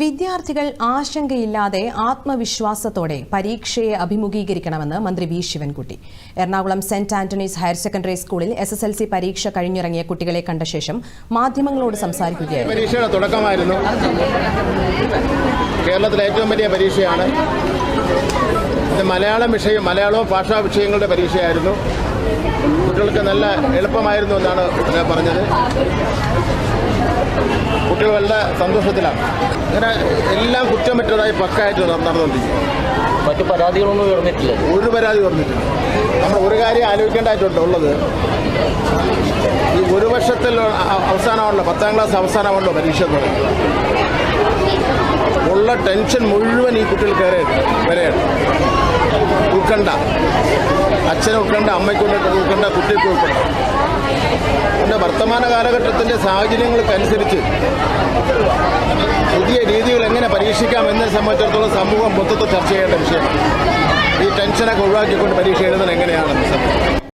വിദ്യാർത്ഥികൾ ആശങ്കയില്ലാതെ ആത്മവിശ്വാസത്തോടെ പരീക്ഷയെ അഭിമുഖീകരിക്കണമെന്ന് മന്ത്രി V. Sivankutty. Ernakulam saint Antony's higher secondary സ്കൂളിൽ എസ് എസ് എൽ സി പരീക്ഷ കഴിഞ്ഞിറങ്ങിയ കുട്ടികളെ കണ്ട ശേഷം മാധ്യമങ്ങളോട് സംസാരിക്കുകയായിരുന്നു. പരീക്ഷയുടെ തുടക്കമായിരുന്നു. കേരളത്തിലെ ഏറ്റവും വലിയ പരീക്ഷയാണ്. ഇത് മലയാളം വിഷയം മലയാളവും ഭാഷാ വിഷയങ്ങളുടെ പരീക്ഷയായിരുന്നു. കുട്ടികൾക്ക് നല്ല എളുപ്പമായിരുന്നു എന്നാണ് പറഞ്ഞത്. കുട്ടികൾ വളരെ സന്തോഷത്തിലാണ്. അങ്ങനെ എല്ലാം കുറ്റം പറ്റുന്നതായി പക്കായിട്ട് നട- നടന്നുകൊണ്ടിരിക്കും മറ്റു പരാതികളൊന്നും ഉയർന്നിട്ടില്ല. ഒരു പരാതി ഉയർന്നിട്ടില്ല. നമ്മൾ ഒരു കാര്യം ആലോചിക്കേണ്ടതായിട്ടുണ്ട് ഉള്ളത്. ഈ ഒരു വർഷത്തിൽ അവസാനമാണല്ലോ പത്താം ക്ലാസ് അവസാനമാണല്ലോ പരീക്ഷ എന്ന് പറയുന്നത്. ഉള്ള ടെൻഷൻ മുഴുവൻ ഈ കുട്ടികൾ കയറി വരെയാണ് ഉൾക്കണ്ട. അച്ഛനെ ഉൾക്കണ്ട അമ്മയ്ക്ക് ഉൾക്കണ്ട കുട്ടിക്ക് ഉൾക്കണ്ട. വർത്തമാന കാലഘട്ടത്തിന്റെ സാഹചര്യങ്ങൾക്കനുസരിച്ച് പുതിയ രീതികൾ എങ്ങനെ പരീക്ഷിക്കാം എന്നതിനെ സംബന്ധിച്ചിടത്തോളം സമൂഹം മൊത്തത്തിൽ ചർച്ച ചെയ്യേണ്ട വിഷയമാണ്. ഈ ടെൻഷനൊക്കെ ഒഴിവാക്കിക്കൊണ്ട് പരീക്ഷ എഴുതുന്നത് എങ്ങനെയാണെന്ന്